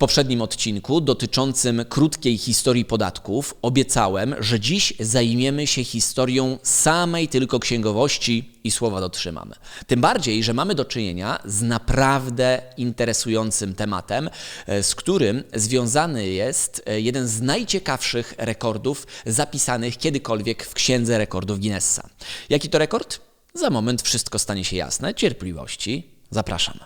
poprzednim odcinku dotyczącym krótkiej historii podatków obiecałem, że dziś zajmiemy się historią samej tylko księgowości i słowa dotrzymamy. Tym bardziej, że mamy do czynienia z naprawdę interesującym tematem, e, z którym związany jest e, jeden z najciekawszych rekordów zapisanych kiedykolwiek w Księdze Rekordów Guinnessa. Jaki to rekord? Za moment wszystko stanie się jasne. Cierpliwości. Zapraszam.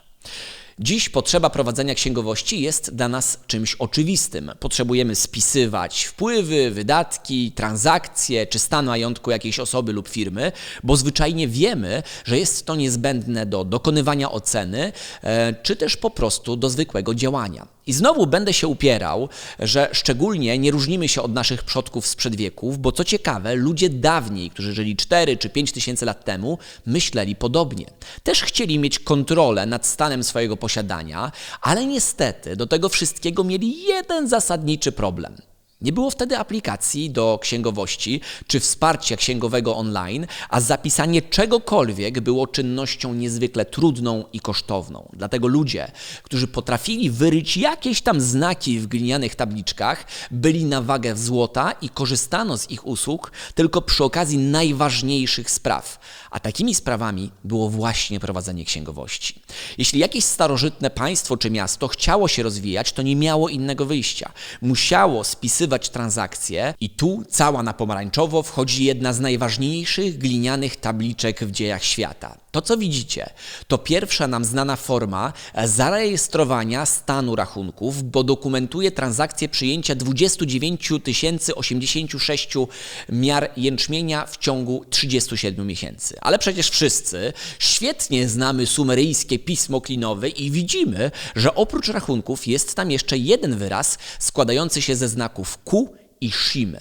Dziś potrzeba prowadzenia księgowości jest dla nas czymś oczywistym. Potrzebujemy spisywać wpływy, wydatki, transakcje czy stan majątku jakiejś osoby lub firmy, bo zwyczajnie wiemy, że jest to niezbędne do dokonywania oceny, e, czy też po prostu do zwykłego działania. I znowu będę się upierał, że szczególnie nie różnimy się od naszych przodków sprzed wieków, bo co ciekawe, ludzie dawniej, którzy żyli 4 czy 5 tysięcy lat temu, myśleli podobnie. Też chcieli mieć kontrolę nad stanem swojego posiadania, ale niestety do tego wszystkiego mieli jeden zasadniczy problem – nie było wtedy aplikacji do księgowości czy wsparcia księgowego online, a zapisanie czegokolwiek było czynnością niezwykle trudną i kosztowną. Dlatego ludzie, którzy potrafili wyryć jakieś tam znaki w glinianych tabliczkach, byli na wagę złota i korzystano z ich usług tylko przy okazji najważniejszych spraw. A takimi sprawami było właśnie prowadzenie księgowości. Jeśli jakieś starożytne państwo czy miasto chciało się rozwijać, to nie miało innego wyjścia. Musiało spisywać transakcje i tu cała na pomarańczowo wchodzi jedna z najważniejszych glinianych tabliczek w dziejach świata. To, co widzicie, to pierwsza nam znana forma zarejestrowania stanu rachunków, bo dokumentuje transakcję przyjęcia 29 086 miar jęczmienia w ciągu 37 miesięcy. Ale przecież wszyscy świetnie znamy sumeryjskie pismo klinowe i widzimy, że oprócz rachunków jest tam jeszcze jeden wyraz składający się ze znaków Q i Shim.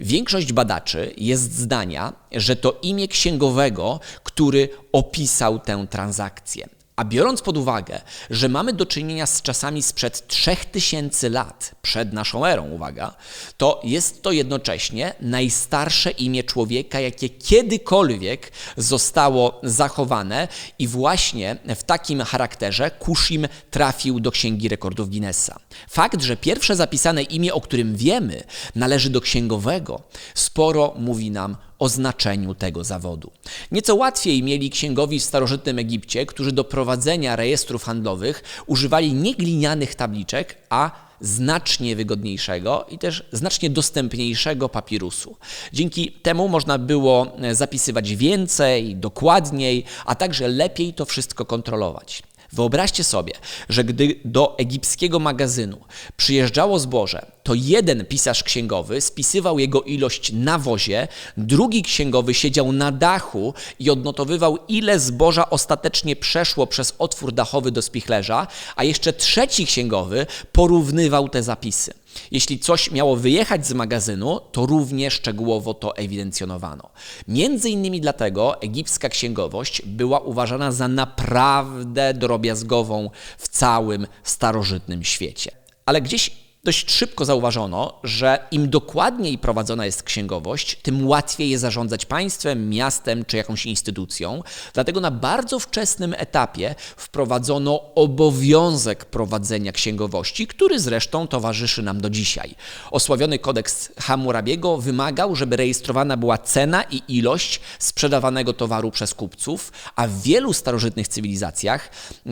Większość badaczy jest zdania, że to imię księgowego, który opisał tę transakcję. A biorąc pod uwagę, że mamy do czynienia z czasami sprzed 3000 lat, przed naszą erą, uwaga, to jest to jednocześnie najstarsze imię człowieka, jakie kiedykolwiek zostało zachowane i właśnie w takim charakterze Kushim trafił do Księgi Rekordów Guinnessa. Fakt, że pierwsze zapisane imię, o którym wiemy, należy do księgowego, sporo mówi nam o znaczeniu tego zawodu. Nieco łatwiej mieli księgowi w starożytnym Egipcie, którzy do prowadzenia rejestrów handlowych używali nie glinianych tabliczek, a znacznie wygodniejszego i też znacznie dostępniejszego papirusu. Dzięki temu można było zapisywać więcej, dokładniej, a także lepiej to wszystko kontrolować. Wyobraźcie sobie, że gdy do egipskiego magazynu przyjeżdżało zboże, to jeden pisarz księgowy spisywał jego ilość na wozie, drugi księgowy siedział na dachu i odnotowywał, ile zboża ostatecznie przeszło przez otwór dachowy do spichlerza, a jeszcze trzeci księgowy porównywał te zapisy. Jeśli coś miało wyjechać z magazynu, to równie szczegółowo to ewidencjonowano. Między innymi dlatego egipska księgowość była uważana za naprawdę drobiazgową w całym starożytnym świecie. Ale gdzieś Dość szybko zauważono, że im dokładniej prowadzona jest księgowość, tym łatwiej jest zarządzać państwem, miastem czy jakąś instytucją. Dlatego na bardzo wczesnym etapie wprowadzono obowiązek prowadzenia księgowości, który zresztą towarzyszy nam do dzisiaj. Osławiony kodeks Hammurabiego wymagał, żeby rejestrowana była cena i ilość sprzedawanego towaru przez kupców, a w wielu starożytnych cywilizacjach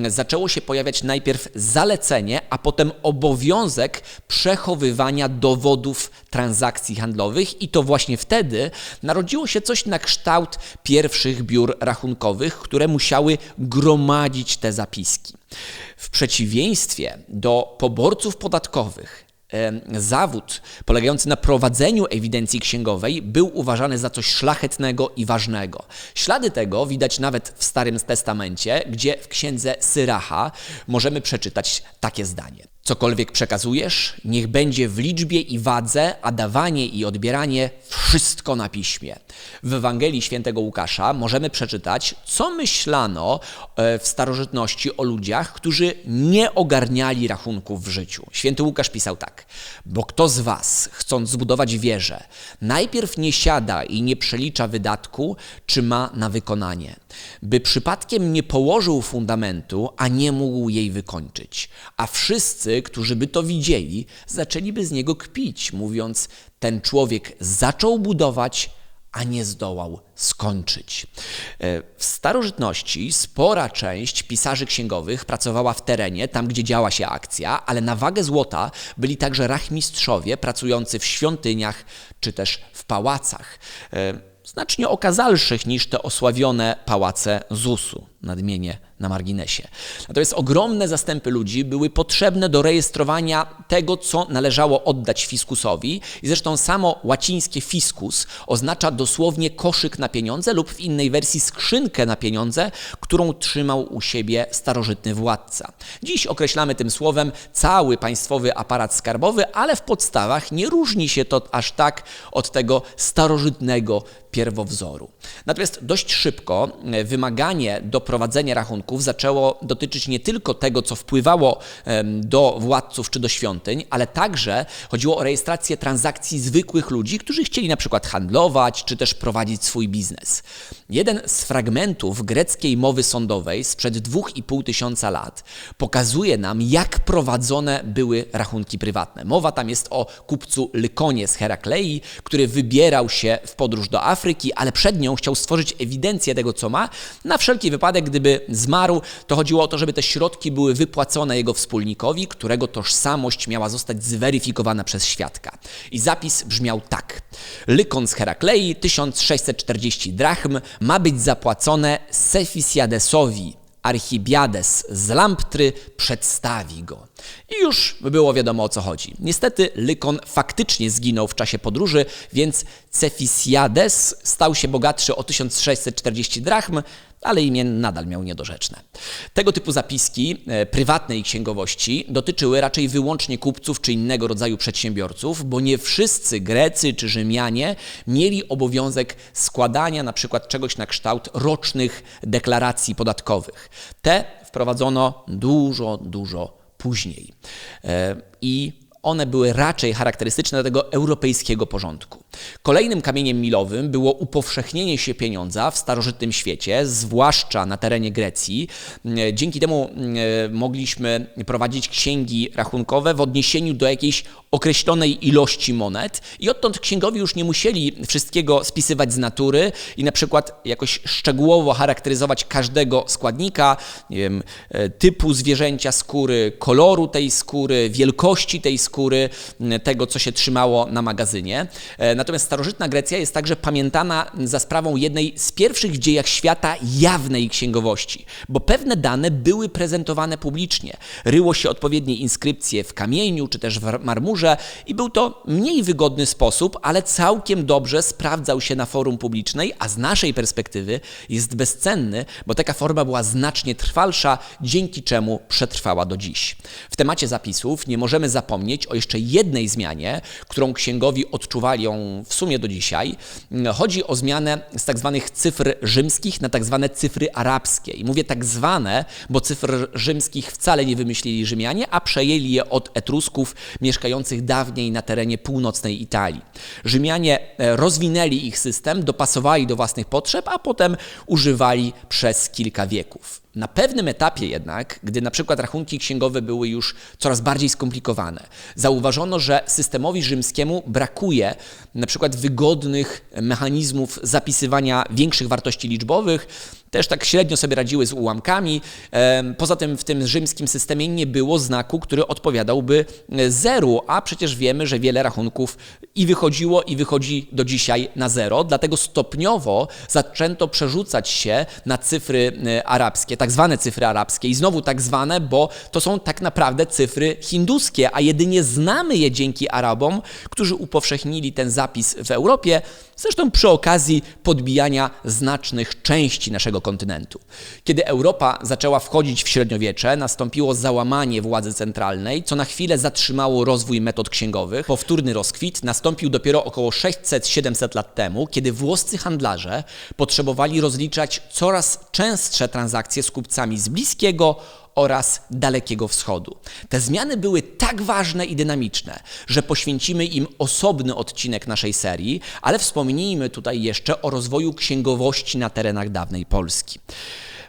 zaczęło się pojawiać najpierw zalecenie, a potem obowiązek przechowywania dowodów transakcji handlowych i to właśnie wtedy narodziło się coś na kształt pierwszych biur rachunkowych, które musiały gromadzić te zapiski. W przeciwieństwie do poborców podatkowych, zawód polegający na prowadzeniu ewidencji księgowej był uważany za coś szlachetnego i ważnego. Ślady tego widać nawet w Starym Testamencie, gdzie w księdze Syracha możemy przeczytać takie zdanie. Cokolwiek przekazujesz, niech będzie w liczbie i wadze, a dawanie i odbieranie wszystko na piśmie. W Ewangelii Świętego Łukasza możemy przeczytać, co myślano e, w starożytności o ludziach, którzy nie ogarniali rachunków w życiu. Święty Łukasz pisał tak: Bo kto z Was, chcąc zbudować wieżę, najpierw nie siada i nie przelicza wydatku, czy ma na wykonanie, by przypadkiem nie położył fundamentu, a nie mógł jej wykończyć. A wszyscy, którzy by to widzieli, zaczęliby z niego kpić, mówiąc: Ten człowiek zaczął budować, a nie zdołał skończyć. E, w starożytności spora część pisarzy księgowych pracowała w terenie, tam gdzie działa się akcja, ale na wagę złota byli także rachmistrzowie pracujący w świątyniach czy też w pałacach. E, znacznie okazalszych niż te osławione pałace ZUS-u, nadmienię na marginesie. Natomiast ogromne zastępy ludzi były potrzebne do rejestrowania tego, co należało oddać fiskusowi i zresztą samo łacińskie fiskus oznacza dosłownie koszyk na pieniądze lub w innej wersji skrzynkę na pieniądze, którą trzymał u siebie starożytny władca. Dziś określamy tym słowem cały państwowy aparat skarbowy, ale w podstawach nie różni się to aż tak od tego starożytnego pierwowzoru. Natomiast dość szybko wymaganie do prowadzenia rachunków zaczęło dotyczyć nie tylko tego, co wpływało do władców czy do świątyń, ale także chodziło o rejestrację transakcji zwykłych ludzi, którzy chcieli na przykład handlować czy też prowadzić swój biznes. Jeden z fragmentów greckiej mowy sądowej sprzed dwóch i pół tysiąca lat pokazuje nam, jak prowadzone były rachunki prywatne. Mowa tam jest o kupcu Lykonie z Heraklei, który wybierał się w podróż do Afryki, ale przed nią chciał stworzyć ewidencję tego, co ma, na wszelki wypadek, gdyby zmarł, to chodziło o to, żeby te środki były wypłacone jego wspólnikowi, którego tożsamość miała zostać zweryfikowana przez świadka. I zapis brzmiał tak. Lykon z Heraklei, 1640 drachm, ma być zapłacone Sefisiadesowi, Archibiades z Lamptry przedstawi go. I już było wiadomo o co chodzi. Niestety Lykon faktycznie zginął w czasie podróży, więc Cefisiades stał się bogatszy o 1640 drachm, ale imię nadal miał niedorzeczne. Tego typu zapiski e, prywatnej księgowości dotyczyły raczej wyłącznie kupców czy innego rodzaju przedsiębiorców, bo nie wszyscy Grecy czy Rzymianie mieli obowiązek składania na przykład czegoś na kształt rocznych deklaracji podatkowych. Te wprowadzono dużo, dużo później. E, I one były raczej charakterystyczne tego europejskiego porządku. Kolejnym kamieniem milowym było upowszechnienie się pieniądza w starożytnym świecie, zwłaszcza na terenie Grecji. Dzięki temu e, mogliśmy prowadzić księgi rachunkowe w odniesieniu do jakiejś określonej ilości monet i odtąd księgowi już nie musieli wszystkiego spisywać z natury i na przykład jakoś szczegółowo charakteryzować każdego składnika, wiem, e, typu zwierzęcia skóry, koloru tej skóry, wielkości tej skóry, tego co się trzymało na magazynie. E, natomiast starożytna Grecja jest także pamiętana za sprawą jednej z pierwszych w dziejach świata jawnej księgowości, bo pewne dane były prezentowane publicznie. Ryło się odpowiednie inskrypcje w kamieniu czy też w marmurze, i był to mniej wygodny sposób, ale całkiem dobrze sprawdzał się na forum publicznej, a z naszej perspektywy jest bezcenny, bo taka forma była znacznie trwalsza, dzięki czemu przetrwała do dziś. W temacie zapisów nie możemy zapomnieć o jeszcze jednej zmianie, którą księgowi odczuwali ją w sumie do dzisiaj. Chodzi o zmianę z tak zwanych cyfr rzymskich na tak zwane cyfry arabskie. I mówię tak zwane, bo cyfr rzymskich wcale nie wymyślili Rzymianie, a przejęli je od Etrusków mieszkających dawniej na terenie północnej Italii. Rzymianie e, rozwinęli ich system, dopasowali do własnych potrzeb, a potem używali przez kilka wieków. Na pewnym etapie jednak, gdy na przykład rachunki księgowe były już coraz bardziej skomplikowane, zauważono, że systemowi rzymskiemu brakuje na przykład wygodnych mechanizmów zapisywania większych wartości liczbowych, też tak średnio sobie radziły z ułamkami. Poza tym w tym rzymskim systemie nie było znaku, który odpowiadałby e, zeru, a przecież wiemy, że wiele rachunków i wychodziło, i wychodzi do dzisiaj na zero. Dlatego stopniowo zaczęto przerzucać się na cyfry e, arabskie, tak zwane cyfry arabskie. I znowu tak zwane, bo to są tak naprawdę cyfry hinduskie, a jedynie znamy je dzięki Arabom, którzy upowszechnili ten zapis w Europie, zresztą przy okazji podbijania znacznych części naszego kontynentu. Kiedy Europa zaczęła wchodzić w średniowiecze, nastąpiło załamanie władzy centralnej, co na chwilę zatrzymało rozwój metod księgowych. Powtórny rozkwit nastąpił dopiero około 600-700 lat temu, kiedy włoscy handlarze potrzebowali rozliczać coraz częstsze transakcje z kupcami z Bliskiego oraz Dalekiego Wschodu. Te zmiany były tak ważne i dynamiczne, że poświęcimy im osobny odcinek naszej serii, ale wspomnijmy tutaj jeszcze o rozwoju księgowości na terenach dawnej Polski.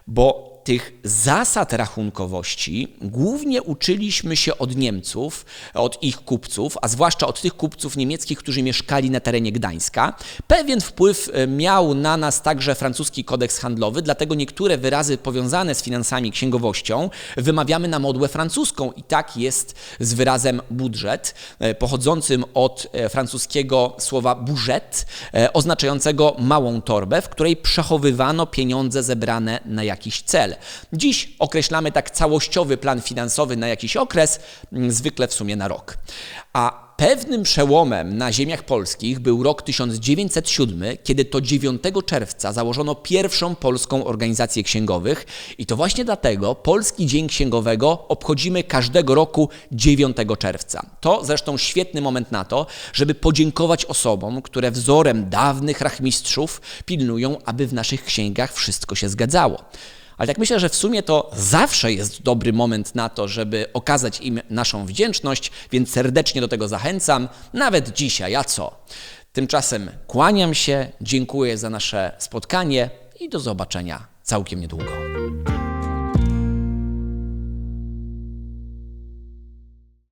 Bo tych zasad rachunkowości głównie uczyliśmy się od Niemców, od ich kupców, a zwłaszcza od tych kupców niemieckich, którzy mieszkali na terenie Gdańska. Pewien wpływ e, miał na nas także francuski kodeks handlowy, dlatego niektóre wyrazy powiązane z finansami, księgowością wymawiamy na modłę francuską i tak jest z wyrazem budżet, e, pochodzącym od e, francuskiego słowa budżet, oznaczającego małą torbę, w której przechowywano pieniądze zebrane na jakiś cel. Dziś określamy tak całościowy plan finansowy na jakiś okres, m, zwykle w sumie na rok. A pewnym przełomem na ziemiach polskich był rok 1907, kiedy to 9 czerwca założono pierwszą polską organizację księgowych i to właśnie dlatego Polski Dzień Księgowego obchodzimy każdego roku 9 czerwca. To zresztą świetny moment na to, żeby podziękować osobom, które wzorem dawnych rachmistrzów pilnują, aby w naszych księgach wszystko się zgadzało. Ale tak myślę, że w sumie to zawsze jest dobry moment na to, żeby okazać im naszą wdzięczność, więc serdecznie do tego zachęcam, nawet dzisiaj, a co? Tymczasem kłaniam się, dziękuję za nasze spotkanie i do zobaczenia całkiem niedługo.